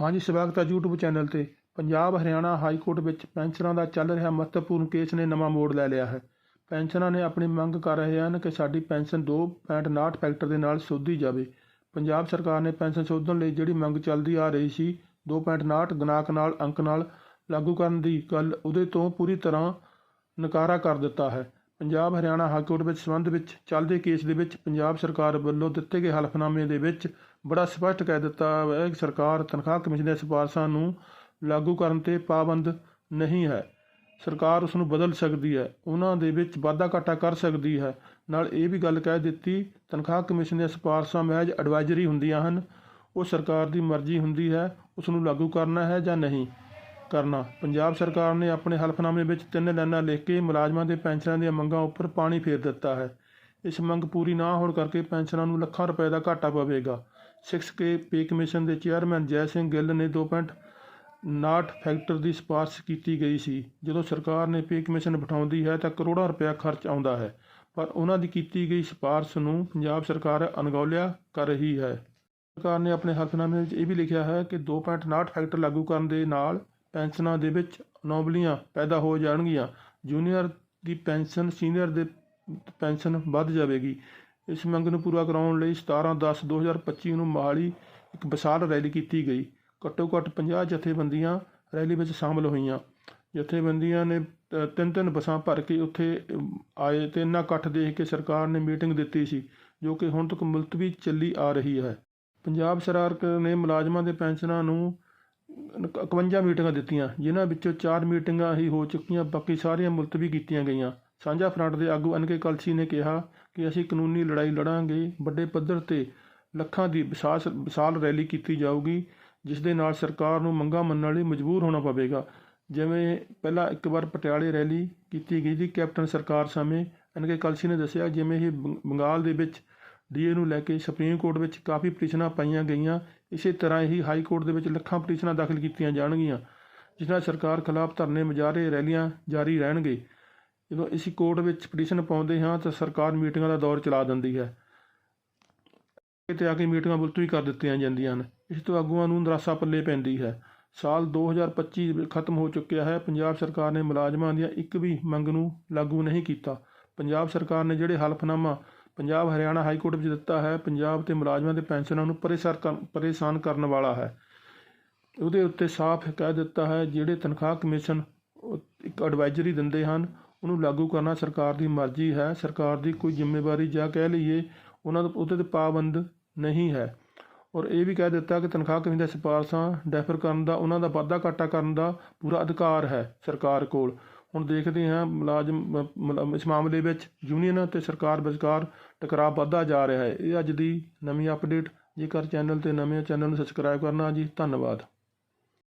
ਹਾਂਜੀ, ਸਵਾਗਤ ਹੈ YouTube ਚੈਨਲ ਤੇ। ਪੰਜਾਬ ਹਰਿਆਣਾ ਹਾਈ ਕੋਰਟ ਵਿੱਚ ਪੈਨਸ਼ਨਰਾਂ ਦਾ ਚੱਲ ਰਿਹਾ ਮਹੱਤਵਪੂਰਨ ਕੇਸ ਨੇ ਨਵਾਂ ਮੋੜ ਲੈ ਲਿਆ ਹੈ। ਪੈਨਸ਼ਨਰਾਂ ਨੇ ਆਪਣੀ ਮੰਗ ਕਰ ਰਹੇ ਹਨ ਕਿ ਸਾਡੀ ਪੈਨਸ਼ਨ 2.59 ਫੈਕਟਰ ਦੇ ਨਾਲ ਸੋਧੀ ਜਾਵੇ। ਪੰਜਾਬ ਸਰਕਾਰ ਨੇ ਪੈਨਸ਼ਨ ਸੋਧਣ ਲਈ ਜਿਹੜੀ ਮੰਗ ਚੱਲਦੀ ਆ ਰਹੀ ਸੀ 2.59 ਗਣਾਕ ਨਾਲ, ਅੰਕ ਨਾਲ ਲਾਗੂ ਕਰਨ ਦੀ ਗੱਲ ਉਹਦੇ ਤੋਂ ਪੂਰੀ ਤਰ੍ਹਾਂ ਨਕਾਰਾ ਕਰ ਦਿੱਤਾ ਹੈ। ਪੰਜਾਬ ਹਰਿਆਣਾ ਹਾਈ ਕੋਰਟ ਵਿੱਚ ਸਬੰਧ ਵਿੱਚ ਚੱਲਦੇ ਕੇਸ ਦੇ ਵਿੱਚ ਪੰਜਾਬ ਸਰਕਾਰ ਵੱਲੋਂ ਦਿੱਤੇ ਗਏ ਹਲਫਨਾਮੇ ਦੇ ਵਿੱਚ ਬੜਾ ਸਪਸ਼ਟ ਕਹਿ ਦਿੱਤਾ ਹੈ ਕਿ ਸਰਕਾਰ ਤਨਖਾਹ ਕਮਿਸ਼ਨ ਦੀਆਂ ਸਿਫਾਰਸ਼ਾਂ ਨੂੰ ਲਾਗੂ ਕਰਨ ਤੇ ਪਾਬੰਦ ਨਹੀਂ ਹੈ। ਸਰਕਾਰ ਉਸ ਨੂੰ ਬਦਲ ਸਕਦੀ ਹੈ, ਉਹਨਾਂ ਦੇ ਵਿੱਚ ਵਾਧਾ ਘਾਟਾ ਕਰ ਸਕਦੀ ਹੈ। ਨਾਲ ਇਹ ਵੀ ਗੱਲ ਕਹਿ ਦਿੱਤੀ, ਤਨਖਾਹ ਕਮਿਸ਼ਨ ਦੀਆਂ ਸਿਫਾਰਸ਼ਾਂ ਮਹਿਜ ਐਡਵਾਈਜ਼ਰੀ ਹੁੰਦੀਆਂ ਹਨ, ਉਹ ਸਰਕਾਰ ਦੀ ਮਰਜ਼ੀ ਹੁੰਦੀ ਹੈ ਉਸ ਨੂੰ ਲਾਗੂ ਕਰਨਾ ਹੈ ਜਾਂ ਨਹੀਂ। ਕਰਨਾ। ਪੰਜਾਬ ਸਰਕਾਰ ਨੇ ਆਪਣੇ ਹਲਫਨਾਮੇ ਵਿੱਚ ਤਿੰਨ ਲਾਈਨਾਂ ਲਿਖ ਕੇ ਮੁਲਾਜ਼ਮਾਂ ਦੇ ਪੈਨਸ਼ਨਾਂ ਦੀਆਂ ਮੰਗਾਂ ਉੱਪਰ ਪਾਣੀ ਫੇਰ ਦਿੱਤਾ ਹੈ। ਇਸ ਮੰਗ ਪੂਰੀ ਨਾ ਹੋਣ ਕਰਕੇ ਪੈਨਸ਼ਨਾਂ ਨੂੰ ਲੱਖਾਂ ਰੁਪਏ ਦਾ ਘਾਟਾ ਪਵੇਗਾ। 6K ਪੇ ਕਮਿਸ਼ਨ ਦੇ ਚੇਅਰਮੈਨ ਜੈ ਸਿੰਘ ਗਿੱਲ ਨੇ 2.59 ਫੈਕਟਰ ਦੀ ਸਿਫਾਰਸ਼ ਕੀਤੀ ਗਈ ਸੀ। ਜਦੋਂ ਸਰਕਾਰ ਨੇ ਪੇ ਕਮਿਸ਼ਨ ਬਿਠਾਉਂਦੀ ਹੈ ਤਾਂ ਕਰੋੜਾਂ ਰੁਪਏ ਖਰਚ ਆਉਂਦਾ ਹੈ। ਪਰ ਉਹਨਾਂ ਦੀ ਕੀਤੀ ਗਈ ਸਿਫਾਰਸ਼ ਨੂੰ ਪੰਜਾਬ ਸਰਕਾਰ ਅਣਗੌਲਿਆ ਕਰ ਰਹੀ ਹੈ। ਸਰਕਾਰ ਨੇ ਆਪਣੇ ਹਲਫਨਾਮੇ ਵਿੱਚ ਇਹ ਵੀ ਲਿਖਿਆ ਹੈ ਕਿ 2.59 ਫੈਕਟਰ ਲਾਗੂ ਕਰਨ ਦੇ ਨਾਲ ਪੈਨਸ਼ਨਾਂ ਦੇ ਵਿੱਚ ਅਨੋਮਲੀਆਂ ਪੈਦਾ ਹੋ ਜਾਣਗੀਆਂ। ਜੂਨੀਅਰ ਦੀ ਪੈਨਸ਼ਨ ਸੀਨੀਅਰ ਦੇ ਪੈਨਸ਼ਨ ਵੱਧ ਜਾਵੇਗੀ। ਇਸ ਮੰਗ ਨੂੰ ਪੂਰਾ ਕਰਾਉਣ ਲਈ 17/10/2025 ਨੂੰ ਮੋਹਾਲੀ ਇੱਕ ਵਿਸ਼ਾਲ ਰੈਲੀ ਕੀਤੀ ਗਈ। ਘੱਟੋ ਘੱਟ 50 ਜਥੇਬੰਦੀਆਂ ਰੈਲੀ ਵਿੱਚ ਸ਼ਾਮਲ ਹੋਈਆਂ। ਜਥੇਬੰਦੀਆਂ ਨੇ ਤਿੰਨ ਤਿੰਨ ਬੱਸਾਂ ਭਰ ਕੇ ਉੱਥੇ ਆਏ ਤੇ ਇੰਨਾ ਇਕੱਠ ਦੇਖ ਕੇ ਸਰਕਾਰ ਨੇ ਮੀਟਿੰਗ ਦਿੱਤੀ ਸੀ, ਜੋ ਕਿ ਹੁਣ ਤੱਕ ਮੁਲਤਵੀ ਚੱਲੀ ਆ ਰਹੀ ਹੈ। ਪੰਜਾਬ ਸਰਕਾਰ ਨੇ ਮੁਲਾਜ਼ਮਾਂ ਦੇ ਪੈਨਸ਼ਨਾਂ ਨੂੰ 51 ਮੀਟਿੰਗਾਂ ਦਿੱਤੀਆਂ, ਜਿਨ੍ਹਾਂ ਵਿੱਚੋਂ 4 ਮੀਟਿੰਗਾਂ ਹੀ ਹੋ ਚੁੱਕੀਆਂ, ਬਾਕੀ ਸਾਰੀਆਂ ਮੁਲਤਵੀ ਕੀਤੀਆਂ ਗਈਆਂ। ਸਾਂਝਾ ਫਰੰਟ ਦੇ ਆਗੂ ਐਨਕੇ ਕਲਸੀ ਨੇ ਕਿਹਾ ਕਿ ਅਸੀਂ ਕਾਨੂੰਨੀ ਲੜਾਈ ਲੜਾਂਗੇ, ਵੱਡੇ ਪੱਧਰ ਤੇ ਲੱਖਾਂ ਦੀ ਵਿਸ਼ਾਲ ਵਿਸ਼ਾਲ ਰੈਲੀ ਕੀਤੀ ਜਾਊਗੀ, ਜਿਸ ਦੇ ਨਾਲ ਸਰਕਾਰ ਨੂੰ ਮੰਗਾਂ ਮੰਨਣ ਲਈ ਮਜਬੂਰ ਹੋਣਾ ਪਵੇਗਾ। ਜਿਵੇਂ ਪਹਿਲਾਂ ਇੱਕ ਵਾਰ ਪਟਿਆਲੇ ਰੈਲੀ ਕੀਤੀ ਗਈ ਸੀ ਕੈਪਟਨ ਸਰਕਾਰ ਸਮੇਂ ਐਨਕੇ ਕਲਸੀ ਨੇ ਦੱਸਿਆ, ਜਿਵੇਂ ਇਹ ਬੰਗ- ਬੰਗਾਲ ਦੇ ਵਿੱਚ ਡੀਏ ਨੂੰ ਲੈ ਕੇ ਸੁਪਰੀਮ ਕੋਰਟ ਵਿੱਚ ਕਾਫੀ ਪਟੀਸ਼ਨਾਂ ਪਾਈਆਂ ਗਈਆਂ ਇਸੇ ਤਰ੍ਹਾਂ ਹੀ ਹਾਈ ਕੋਰਟ ਦੇ ਵਿੱਚ ਲੱਖਾਂ ਪਟੀਸ਼ਨਾਂ ਦਾਖਲ ਕੀਤੀਆਂ ਜਾਣਗੀਆਂ ਜਿਸ ਨਾਲ ਸਰਕਾਰ ਖਿਲਾਫ ਧਰਨੇ ਮੁਜ਼ਾਹਰੇ ਰੈਲੀਆਂ ਜਾਰੀ ਰਹਿਣਗੇ। ਜਦੋਂ ਅਸੀਂ ਕੋਰਟ ਵਿੱਚ ਪਟੀਸ਼ਨ ਪਾਉਂਦੇ ਹਾਂ, ਤਾਂ ਸਰਕਾਰ ਮੀਟਿੰਗਾਂ ਦਾ ਦੌਰ ਚਲਾ ਦਿੰਦੀ ਹੈ। ਤੇ ਆ ਕੇ ਮੀਟਿੰਗਾਂ ਮੁਲਤਵੀ ਕਰ ਦਿੱਤੀਆਂ ਜਾਂਦੀਆਂ ਹਨ। ਇਸ ਤੋਂ ਆਗੂਆਂ ਨੂੰ ਨਿਰਾਸ਼ਾ ਪੱਲੇ ਪੈਂਦੀ ਹੈ। ਸਾਲ 2025 ਖਤਮ ਹੋ ਚੁੱਕਿਆ ਹੈ। ਪੰਜਾਬ ਸਰਕਾਰ ਨੇ ਮੁਲਾਜ਼ਮਾਂ ਦੀਆਂ ਇੱਕ ਵੀ ਮੰਗ ਨੂੰ ਲਾਗੂ ਨਹੀਂ ਕੀਤਾ। ਪੰਜਾਬ ਸਰਕਾਰ ਨੇ ਜਿਹੜੇ ਹਲਫਨਾਮਾ ਪੰਜਾਬ ਹਰਿਆਣਾ ਹਾਈ ਕੋਰਟ ਵਿੱਚ ਦਿੱਤਾ ਹੈ, ਪੰਜਾਬ ਤੇ ਮੁਲਾਜ਼ਮਾਂ ਦੇ ਪੈਨਸ਼ਨਾਂ ਨੂੰ ਪਰੇਸ਼ਾਨ ਕਰਨ ਪਰੇਸ਼ਾਨ ਕਰਨ ਵਾਲਾ ਹੈ। ਉਹਦੇ ਉੱਤੇ ਸਾਫ਼ ਕਹਿ ਦਿੱਤਾ ਹੈ, ਜਿਹੜੇ ਤਨਖਾਹ ਕਮਿਸ਼ਨ ਇੱਕ ਐਡਵਾਈਜ਼ਰੀ ਦਿੰਦੇ ਹਨ, ਉਹਨੂੰ ਲਾਗੂ ਕਰਨਾ ਸਰਕਾਰ ਦੀ ਮਰਜ਼ੀ ਹੈ। ਸਰਕਾਰ ਦੀ ਕੋਈ ਜ਼ਿੰਮੇਵਾਰੀ ਜਾਂ ਕਹਿ ਲਈਏ, ਉਹਨਾਂ ਦਾ ਉਹਦੇ ਤੇ ਪਾਬੰਦ ਨਹੀਂ ਹੈ। ਔਰ ਇਹ ਵੀ ਕਹਿ ਦਿੱਤਾ ਕਿ ਤਨਖਾਹ ਕਮਿਸ਼ਨ ਦਾ ਸਿਫਾਰਸ਼ਾਂ ਡੈਫਰ ਕਰਨ ਦਾ, ਉਹਨਾਂ ਦਾ ਵਾਧਾ ਘਾਟਾ ਕਰਨ ਦਾ ਪੂਰਾ ਅਧਿਕਾਰ ਹੈ ਸਰਕਾਰ ਕੋਲ। ਹੁਣ ਦੇਖਦੇ ਹਾਂ ਮੁਲਾਜ਼ਮ ਮ- ਇਸ ਮਾਮਲੇ ਵਿੱਚ ਯੂਨੀਅਨ ਅਤੇ ਸਰਕਾਰ ਵਿਚਕਾਰ ਟਕਰਾਅ ਵੱਧਦਾ ਜਾ ਰਿਹਾ ਹੈ। ਇਹ ਅੱਜ ਦੀ ਨਵੀਂ ਅਪਡੇਟ ਜੇਕਰ ਚੈਨਲ ਤੇ ਨਵੇਂ ਚੈਨਲ ਨੂੰ ਸਬਸਕ੍ਰਾਈਬ ਕਰਨਾ ਜੀ। ਧੰਨਵਾਦ।